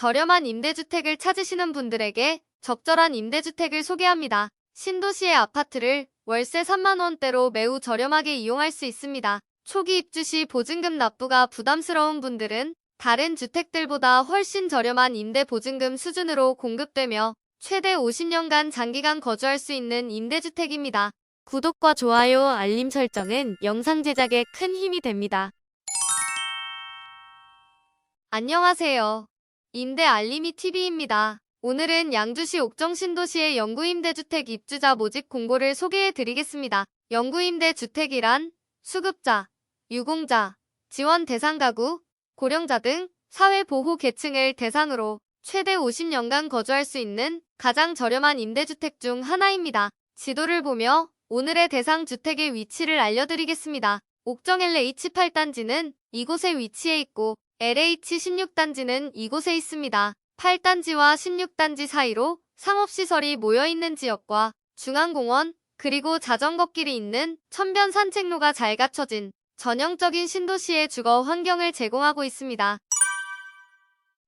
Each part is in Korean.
저렴한 임대주택을 찾으시는 분들에게 적절한 임대주택을 소개합니다. 신도시의 아파트를 월세 3만원대로 매우 저렴하게 이용할 수 있습니다. 초기 입주 시 보증금 납부가 부담스러운 분들은 다른 주택들보다 훨씬 저렴한 임대 보증금 수준으로 공급되며 최대 50년간 장기간 거주할 수 있는 임대주택입니다. 구독과 좋아요, 알림 설정은 영상 제작에 큰 힘이 됩니다. 안녕하세요. 임대 알림이 TV입니다. 오늘은 양주시 옥정 신도시의 영구임대주택 입주자 모집 공고를 소개해 드리겠습니다. 영구임대 주택이란 수급자, 유공자, 지원 대상 가구, 고령자 등 사회보호 계층을 대상으로 최대 50년간 거주할 수 있는 가장 저렴한 임대주택 중 하나입니다. 지도를 보며 오늘의 대상 주택의 위치를 알려드리겠습니다. 옥정 LH8단지는 이곳에 위치해 있고 LH16단지는 이곳에 있습니다. 8단지와 16단지 사이로 상업시설이 모여있는 지역과 중앙공원 그리고 자전거길이 있는 천변 산책로가 잘 갖춰진 전형적인 신도시의 주거 환경을 제공하고 있습니다.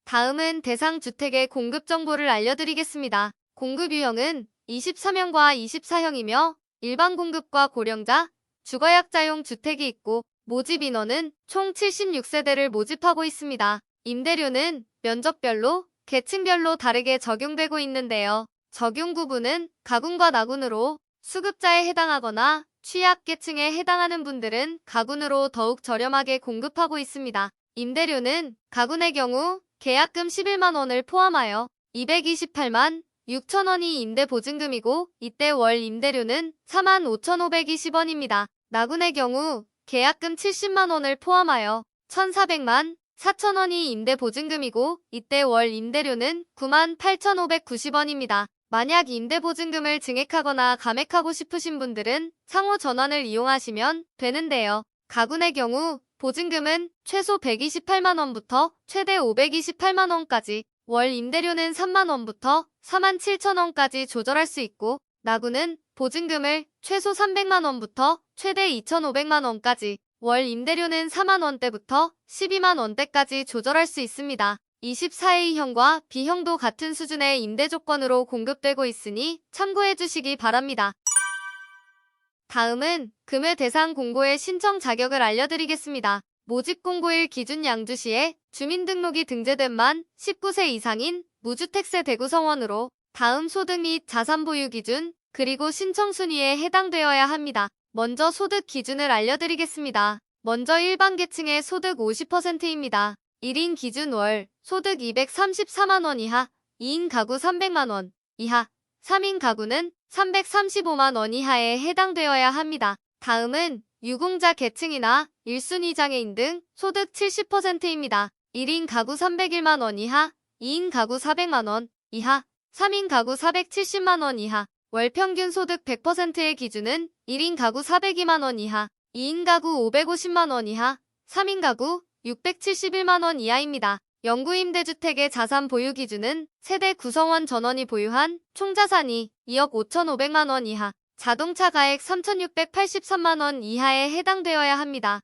다음은 대상 주택의 공급 정보를 알려드리겠습니다. 공급 유형은 23형과 24형이며 일반 공급과 고령자, 주거약자용 주택이 있고 모집 인원은 총 76세대를 모집하고 있습니다. 임대료는 면적별로 계층별로 다르게 적용되고 있는데요. 적용 구분은 가군과 나군으로 수급자에 해당하거나 취약계층에 해당하는 분들은 가군으로 더욱 저렴하게 공급하고 있습니다. 임대료는 가군의 경우 계약금 11만 원을 포함하여 228만 6천 원이 임대 보증금이고 이때 월 임대료는 4만 5,520원입니다. 나군의 경우 계약금 70만 원을 포함하여 1,400만 4천 원이 임대 보증금이고 이때 월 임대료는 9만 8,590원입니다. 만약 임대 보증금을 증액하거나 감액하고 싶으신 분들은 상호 전환을 이용하시면 되는데요. 가군의 경우 보증금은 최소 128만 원부터 최대 528만 원까지 월 임대료는 3만 원부터 4만 7천 원까지 조절할 수 있고 나군은 보증금을 최소 300만 원부터 최대 2,500만 원까지 월 임대료는 4만 원대부터 12만 원대까지 조절할 수 있습니다. 24A형과 B형도 같은 수준의 임대 조건으로 공급되고 있으니 참고해 주시기 바랍니다. 다음은 금외 대상 공고의 신청 자격을 알려드리겠습니다. 모집 공고일 기준 양주시에 주민등록이 등재된 만 19세 이상인 무주택세 대구성원으로 다음 소득 및 자산 보유 기준 그리고 신청 순위에 해당되어야 합니다. 먼저 소득 기준을 알려드리겠습니다. 먼저 일반 계층의 소득 50%입니다. 1인 기준 월 소득 234만원 이하, 2인 가구 300만원 이하, 3인 가구는 335만원 이하에 해당되어야 합니다. 다음은 유공자 계층이나 1순위 장애인 등 소득 70%입니다. 1인 가구 301만원 이하, 2인 가구 400만원 이하, 3인 가구 470만원 이하, 월 평균 소득 100%의 기준은 1인 가구 402만원 이하, 2인 가구 550만원 이하, 3인 가구 671만원 이하입니다. 영구임대주택의 자산 보유 기준은 세대 구성원 전원이 보유한 총자산이 2억 5,500만원 이하, 자동차 가액 3,683만원 이하에 해당되어야 합니다.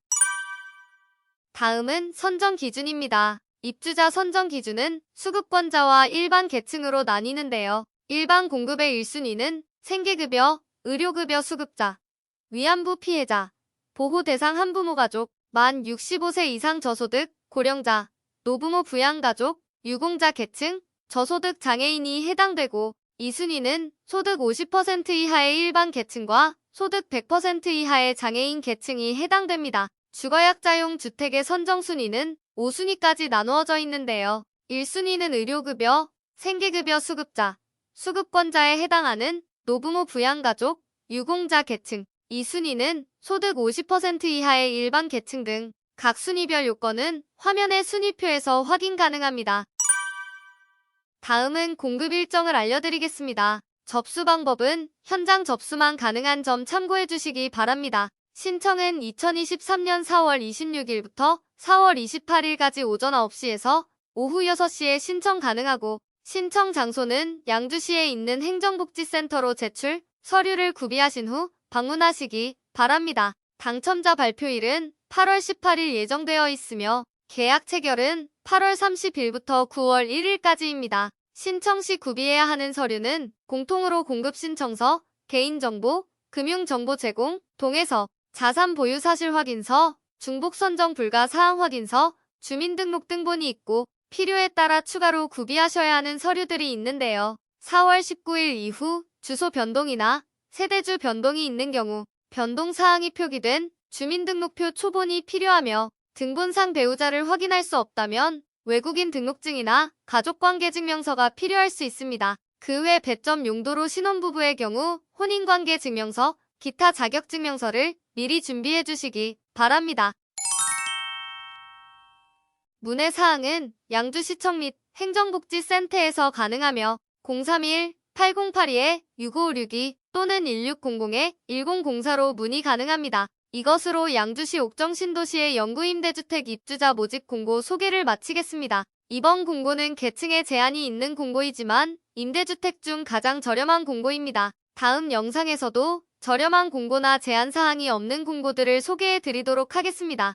다음은 선정 기준입니다. 입주자 선정 기준은 수급권자와 일반 계층으로 나뉘는데요. 일반 공급의 1순위는 생계급여, 의료급여 수급자, 위안부 피해자, 보호 대상 한부모 가족, 만 65세 이상 저소득, 고령자, 노부모 부양가족, 유공자 계층, 저소득 장애인이 해당되고 2순위는 소득 50% 이하의 일반 계층과 소득 100% 이하의 장애인 계층이 해당됩니다. 주거약자용 주택의 선정 순위는 5순위까지 나누어져 있는데요. 1순위는 의료급여, 생계급여 수급자, 수급권자에 해당하는 노부모 부양가족, 유공자 계층, 2순위는 소득 50% 이하의 일반 계층 등 각 순위별 요건은 화면의 순위표에서 확인 가능합니다. 다음은 공급 일정을 알려드리겠습니다. 접수 방법은 현장 접수만 가능한 점 참고해 주시기 바랍니다. 신청은 2023년 4월 26일부터 4월 28일까지 오전 9시에서 오후 6시에 신청 가능하고 신청 장소는 양주시에 있는 행정복지센터로 제출, 서류를 구비하신 후 방문하시기 바랍니다. 당첨자 발표일은 8월 18일 예정되어 있으며 계약 체결은 8월 30일부터 9월 1일까지입니다. 신청 시 구비해야 하는 서류는 공통으로 공급 신청서, 개인정보, 금융정보 제공, 동의서, 자산 보유 사실 확인서, 중복 선정 불가 사항 확인서, 주민등록 등본이 있고 필요에 따라 추가로 구비하셔야 하는 서류들이 있는데요. 4월 19일 이후 주소 변동이나 세대주 변동이 있는 경우 변동 사항이 표기된 주민등록표 초본이 필요하며 등본상 배우자를 확인할 수 없다면 외국인 등록증이나 가족관계증명서가 필요할 수 있습니다. 그 외 배점 용도로 신혼부부의 경우 혼인관계증명서, 기타 자격증명서를 미리 준비해 주시기 바랍니다. 문의사항은 양주시청 및 행정복지센터에서 가능하며 031-8082-6562 또는 1600-1004로 문의 가능합니다. 이것으로 양주시 옥정신도시의 영구임대주택 입주자 모집 공고 소개를 마치겠습니다. 이번 공고는 계층에 제한이 있는 공고이지만 임대주택 중 가장 저렴한 공고입니다. 다음 영상에서도 저렴한 공고나 제한사항이 없는 공고들을 소개해 드리도록 하겠습니다.